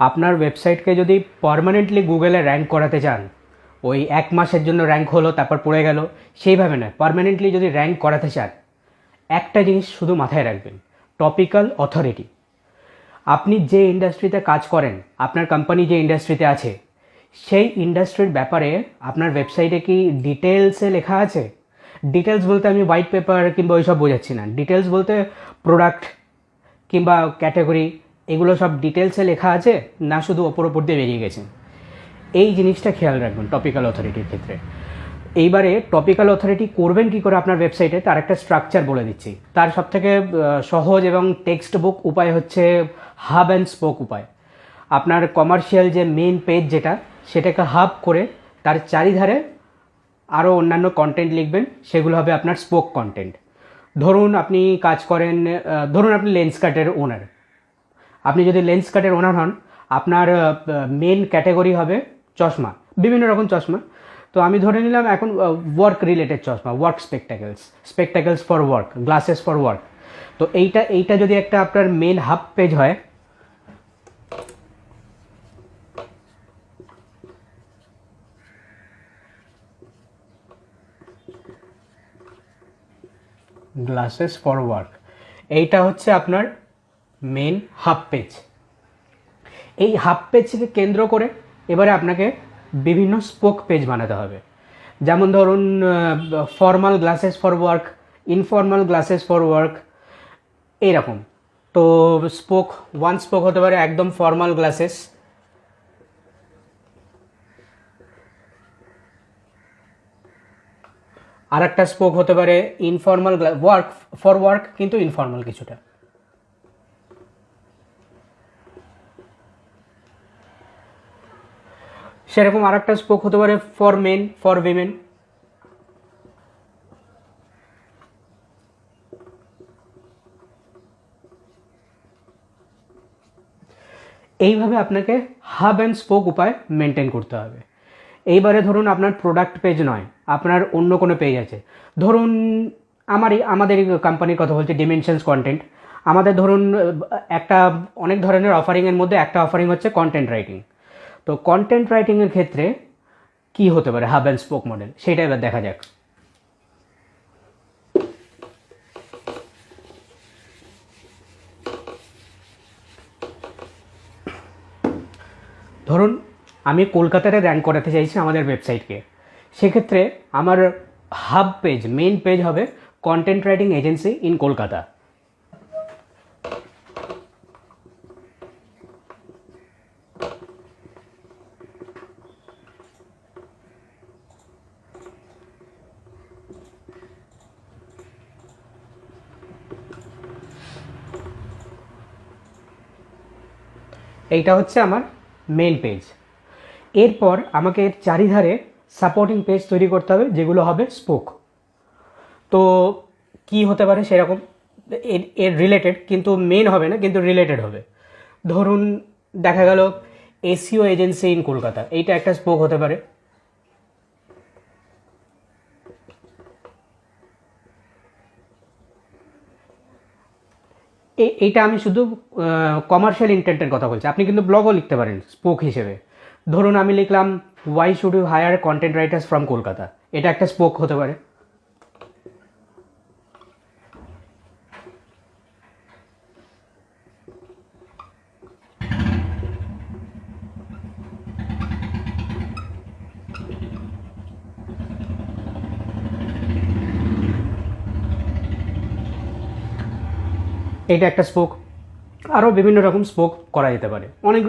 আপনার ওয়েবসাইটকে যদি পারমানেন্টলি গুগলে র্যাঙ্ক করাতে চান, ওই এক মাসের জন্য র্যাঙ্ক হলো, তারপর পড়ে গেল, সেইভাবে নয় পারমানেন্টলি যদি র্যাঙ্ক করাতে চান, একটা জিনিস শুধু মাথায় রাখবেন টপিক্যাল অথরিটি আপনি যে ইন্ডাস্ট্রিতে কাজ করেন, আপনার কোম্পানি যে ইন্ডাস্ট্রিতে আছে, সেই ইন্ডাস্ট্রির ব্যাপারে আপনার ওয়েবসাইটে কি ডিটেলসে লেখা আছে? ডিটেলস বলতে আমি হোয়াইট পেপার কিংবা ওইসব বোঝাচ্ছি না। ডিটেলস বলতে প্রোডাক্ট কিংবা ক্যাটাগরি এগুলো সব ডিটেলসে লেখা আছে, না শুধু ওপর ওপর দিয়ে বেরিয়ে গেছে। এই জিনিসটা খেয়াল রাখবেন টপিক্যাল অথরিটির ক্ষেত্রে। এইবারে টপিক্যাল অথরিটি করবেন কি করে আপনার ওয়েবসাইটে তার একটা স্ট্রাকচার বলে দিচ্ছি। তার সবথেকে সহজ এবং টেক্সট বুক উপায় হচ্ছে হাব অ্যান্ড স্পোক উপায়। আপনার কমার্শিয়াল যে মেন পেজ যেটা, সেটাকে হাব করে তার চারিধারে আরও অন্যান্য কন্টেন্ট লিখবেন, সেগুলো হবে আপনার স্পোক কন্টেন্ট ধরুন আপনি কাজ করেন ধরুন আপনি লেন্স কাটের ওনার আপনি যদি লেন্স কাটের ওনার হন, আপনার মেন ক্যাটাগরি হবে চশমা, বিভিন্ন রকম চশমা। তো আমি ধরে নিলাম এখন ওয়ার্ক রিলেটেড চশমা work spectacles spectacles for work glasses for work তো এইটা এইটা যদি একটা আপনার মেন হাব পেজ হয় গ্লাসেস ফর ওয়ার্ক এইটা হচ্ছে আপনার মেন হাফ পেজ এই হাফ পেজকে কেন্দ্র করে এবারে আপনাকে বিভিন্ন স্পোক পেজ বানাতে হবে। যেমন ধরুন formal glasses for work informal glasses for work এইরকম। তো স্পোক ওয়ান স্পোক হতে পারে একদম ফর্মাল গ্লাসেস আর একটা স্পোক হতে পারে ইনফর্মাল ওয়ার্ক ফর ওয়ার্ক কিন্তু ইনফর্মাল কিছুটা। সেরকম আর একটা স্পোক হতে পারে ফর মেন ফর উইমেন এইভাবে আপনাকে হাব অ্যান্ড স্পোক উপায় মেনটেন করতে হবে। এইবারে ধরুন আপনার প্রোডাক্ট পেজ নয়, আপনার অন্য কোনো পেজ আছে। ধরুন আমারই আমাদের কোম্পানির কথা বলছি ডিমেনশনস কন্টেন্ট আমাদের ধরুন একটা অনেক ধরনের অফারিংয়ের মধ্যে একটা অফারিং হচ্ছে কন্টেন্ট রাইটিং তো কন্টেন্ট রাইটিংয়ের ক্ষেত্রে কি হতে পারে? হাব অ্যান্ড স্পোক মডেল সেটা এবার দেখা যাক। ধরুন, আমি কলকাতাতে র্যাঙ্ক করাতে চাইছি আমাদের ওয়েবসাইটকে সেক্ষেত্রে আমার হাব পেজ মেন পেজ হবে content writing agency in Kolkata এইটা হচ্ছে আমার মেন পেজ এরপর আমাকে এর চারিধারে সাপোর্টিং পেজ তৈরি করতে হবে, যেগুলো হবে স্পোক তো কি হতে পারে সেরকম, এর এর রিলেটেড কিন্তু মেন হবে না, কিন্তু রিলেটেড হবে। ধরুন, দেখা গেল এসিও এজেন্সি ইন কলকাতা, এইটা একটা স্পোক হতে পারে। এইটা আমি শুধু কমার্শিয়াল ইন্টেন্টের কথা বলছি। আপনি কিন্তু ব্লগও লিখতে পারেন স্পোক হিসেবে। ধরুন আমি লিখলাম why should you hire content writers from Kolkata এটা একটা স্পোক হতে পারে। এটা একটা স্পোক আরও বিভিন্ন রকম স্পোক করা যেতে পারে। অনেক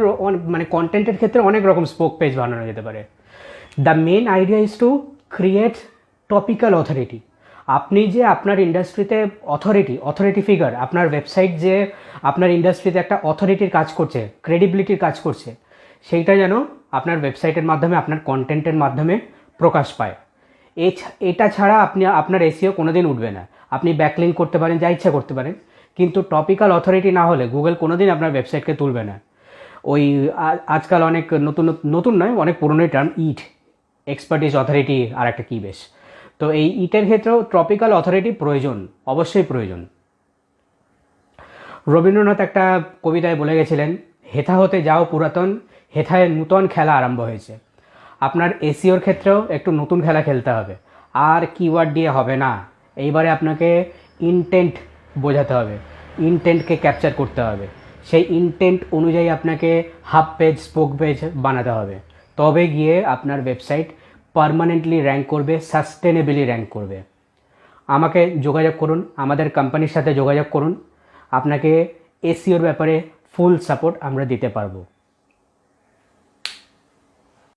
মানে কন্টেন্টের ক্ষেত্রে অনেক রকম স্পোক পেজ বানানো যেতে পারে। The main idea is to create topical authority আপনি যে আপনার ইন্ডাস্ট্রিতে অথরিটি অথরিটি ফিগার আপনার ওয়েবসাইট যে আপনার ইন্ডাস্ট্রিতে একটা অথরিটির কাজ করছে ক্রেডিবিলিটির কাজ করছে, সেইটা যেন আপনার ওয়েবসাইটের মাধ্যমে, আপনার কন্টেন্টের মাধ্যমে প্রকাশ পায়। এটা ছাড়া আপনি, আপনার এসিও কোনোদিন উঠবে না। আপনি ব্যাকলিং করতে পারেন, যা ইচ্ছা করতে পারেন। কিন্তু টপিক্যাল অথরিটি না হলে গুগল কোনো দিন আপনার ওয়েবসাইটকে তুলবে না। ওই আজকাল অনেক নতুন নতুন নয়, অনেক পুরনোই টার্ম ইট এক্সপার্টিস অথরিটি আর একটা কী বেশ। তো এই ইটের ক্ষেত্রেও টপিক্যাল অথরিটি প্রয়োজন, অবশ্যই প্রয়োজন। রবীন্দ্রনাথ একটা কবিতায় বলে গেছিলেন, হেথা হতে যাও পুরাতন, হেথায় নূতন খেলা আরম্ভ হয়েছে। আপনার এসিওর ক্ষেত্রেও একটু নতুন খেলা খেলতে হবে। আর কিওয়ার্ড দিয়ে হবে না। এইবারে আপনাকে ইনটেন্ট বোঝাতে হবে। ইনটেন্টকে ক্যাপচার করতে হবে। সেই ইনটেন্ট অনুযায়ী আপনাকে হাফ পেজ স্পোক পেজ বানাতে হবে। তবে গিয়ে আপনার ওয়েবসাইট পারমানেন্টলি র্যাঙ্ক করবে সাস্টেনেবলি র্যাঙ্ক করবে। আমাকে যোগাযোগ করুন, আমাদের কোম্পানির সাথে যোগাযোগ করুন। আপনাকে এসিওর ব্যাপারে ফুল সাপোর্ট আমরা দিতে পারব।